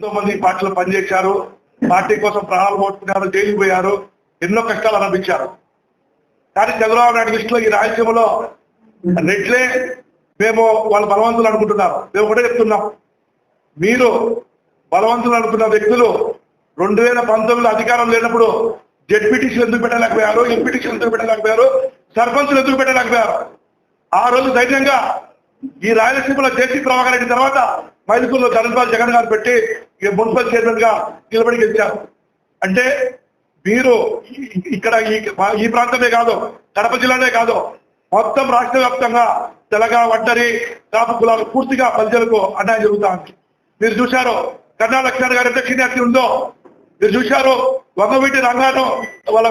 ఎంతో మంది పార్టీలో పనిచేశారు పార్టీ కోసం ప్రాణాలు పోట్టుకున్నారు జైలు పోయారు ఎన్నో కష్టాలు అనుభవించారు. కానీ చంద్రబాబు నాయుడు దృష్టిలో ఈ రాయలసీమలో రెడ్లే మేము వాళ్ళు బలవంతులు అనుకుంటున్నారు. మేము ఒకటే చెప్తున్నాం. మీరు బలవంతులు అనుకున్న వ్యక్తులు రెండు వేల పంతొమ్మిదిలో అధికారం లేనప్పుడు జడ్పీటీసీలు ఎందుకు పెట్టలేకపోయారు ఎంపీటీసీలు ఎందుకు పెట్టలేకపోయారు సర్పంచులు ఎందుకు పెట్టలేకపోయారు? ఆ రోజు ధైర్యంగా ఈ రాయలసీమలో జేసీ ప్రభాకర్ రెడ్డి తర్వాత మైలుకూరులో ధనపాల్ జగన్ గారు పెట్టి మున్సిపల్ చైర్మన్గా నిలబడి గెలిచారు. అంటే మీరు ఇక్కడ ఈ ప్రాంతమే కాదు కడప జిల్లానే కాదు మొత్తం రాష్ట్ర వ్యాప్తంగా తెలంగాణ ఒంటరి కాపు కులాలు పూర్తిగా ప్రజలకు అన్యాయం జరుగుతా ఉంది మీరు చూశారు కన్నా లక్ష్మణ్ గారి దక్షిణ ఉందో. మీరు చూశారు వంగవీటి రంగాను వాళ్ళ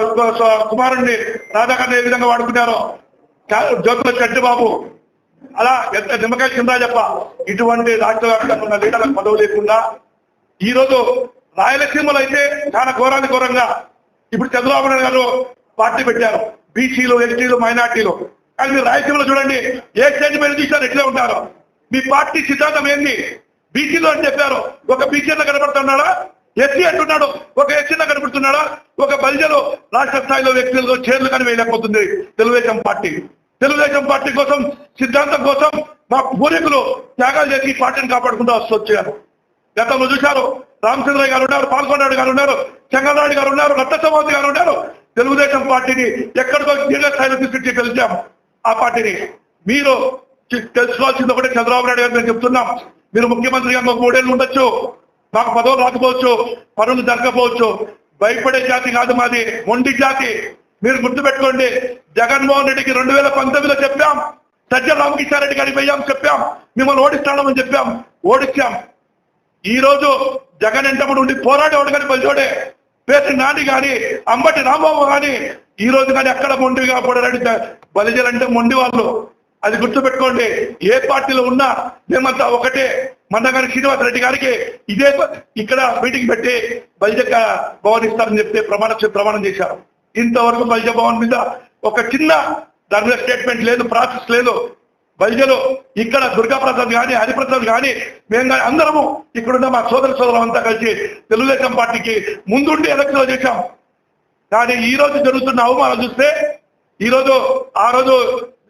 కుమారుణ్ణి రాధాకన్న ఏ విధంగా వాడుకున్నారో. చా- జ్యోతుల చంటిబాబు అలా ఎంత నిమ్మకాయ కింద చెప్ప ఇటువంటి రాష్ట్ర వ్యాప్తంగా ఉన్న లీడర్లకు పదవి లేకుండా ఈ రోజు రాయలసీమలో అయితే చాలా ఘోరాన్ని ఘోరంగా ఇప్పుడు చంద్రబాబు నాయుడు గారు పార్టీ పెట్టారు. బీసీలు ఎస్టీలు మైనార్టీలు. కానీ మీరు రాయలసీమలో చూడండి ఏ స్టేట్మెంట్ మీద ఎట్లే ఉంటారు. మీ పార్టీ సిద్ధాంతం ఏంది? బీసీలు అని చెప్పారు. ఒక బీసీలో కనబడుతున్నాడా ఎస్సీ అంటున్నాడు. ఒక ఎస్సీలో కనబడుతున్నాడా ఒక బలిజలు రాష్ట్ర స్థాయిలో వ్యక్తులతో చేర్లు కానీ వేయలేకపోతుంది తెలుగుదేశం పార్టీ. తెలుగుదేశం పార్టీ కోసం సిద్ధాంతం కోసం మా పూర్వీకులు త్యాగాలు చేసి పార్టీని కాపాడుకుంటూ వచ్చాను గతంలో చూశారు రామచంద్రయ్య గారు ఉన్నారు పాల్గొన్నాడు గారు ఉన్నారు చెంగల్రాడు గారు ఉన్నారు రత్నసమాధి గారు ఉన్నారు. తెలుగుదేశం పార్టీని ఎక్కడికో దీర్ఘస్థాయిలో తీసుకొచ్చి గెలిచాం ఆ పార్టీని. మీరు తెలుసుకోవాల్సింది ఒకటే చంద్రబాబు నాయుడు గారు మేము చెప్తున్నాం. మీరు ముఖ్యమంత్రిగా మాకు మూడేళ్ళు ఉండొచ్చు మాకు పదవులు రాకపోవచ్చు పనులు జరగకపోవచ్చు. భయపడే జాతి కాదు మాది మొండి జాతి. మీరు గుర్తుపెట్టుకోండి జగన్మోహన్ రెడ్డికి రెండు వేల పంతొమ్మిదిలో చెప్పాం సజ్జల రామకృష్ణారెడ్డి గారికి పోయాం చెప్పాం మిమ్మల్ని ఓడిస్తామని చెప్పాం ఓడించాం ఈ రోజు జగన్ ఎంతమంది ఉండి పోరాడేవాడు కానీ బలిచోడే పేరు నాని కానీ అంబటి రాంబాబు కానీ ఈ రోజు కానీ ఎక్కడ మొండిగా పోరాడి బలిజలంటే మొండి వాళ్ళు. అది గుర్తుపెట్టుకోండి ఏ పార్టీలో ఉన్నా మేమంతా ఒకటే. మందగారి శ్రీనివాస రెడ్డి గారికి ఇదే ఇక్కడ మీటింగ్ పెట్టి బలిజ భవన్ ఇస్తారని చెప్తే ప్రమాణ ప్రమాణం చేశారు. ఇంతవరకు బల్జ భవన్ మీద ఒక చిన్న ధర్మ స్టేట్మెంట్ లేదు ప్రాసెస్ లేదు. బలిజలు ఇక్కడ దుర్గా కానీ హరిప్రసాద్ కానీ మేము కానీ అందరము ఇక్కడున్న మా సోదర సోదరం అంతా కలిసి తెలుగుదేశం పార్టీకి ముందుండి ఎలక్షన్ చేశాం. కానీ ఈ రోజు జరుగుతున్న అవమానం చూస్తే ఈ రోజు ఆ రోజు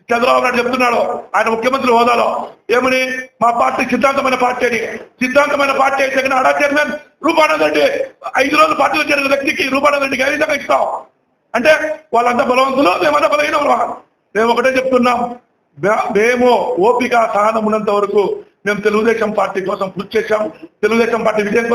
చంద్రబాబు నాయుడు చెప్తున్నాడు ఆయన ముఖ్యమంత్రి హోదాలో ఏమని? మా పార్టీ సిద్ధాంతమైన పార్టీ అని. సిద్ధాంతమైన పార్టీ అయితే కన్నా అడా చైర్మన్ రూపానందండి రెడ్డి ఐదు రోజులు పార్టీలో చేరిన వ్యక్తికి రూపానంద రెడ్డికి ఏ విధంగా ఇస్తాం? అంటే వాళ్ళంతా బలవంతులు మేమంతా బలహీన మేము ఒకటే చెప్తున్నాం. మే- మేము ఓపిక సహనం ఉన్నంత వరకు మేము తెలుగుదేశం పార్టీ కోసం కృషి చేశాం. తెలుగుదేశం పార్టీ విజయం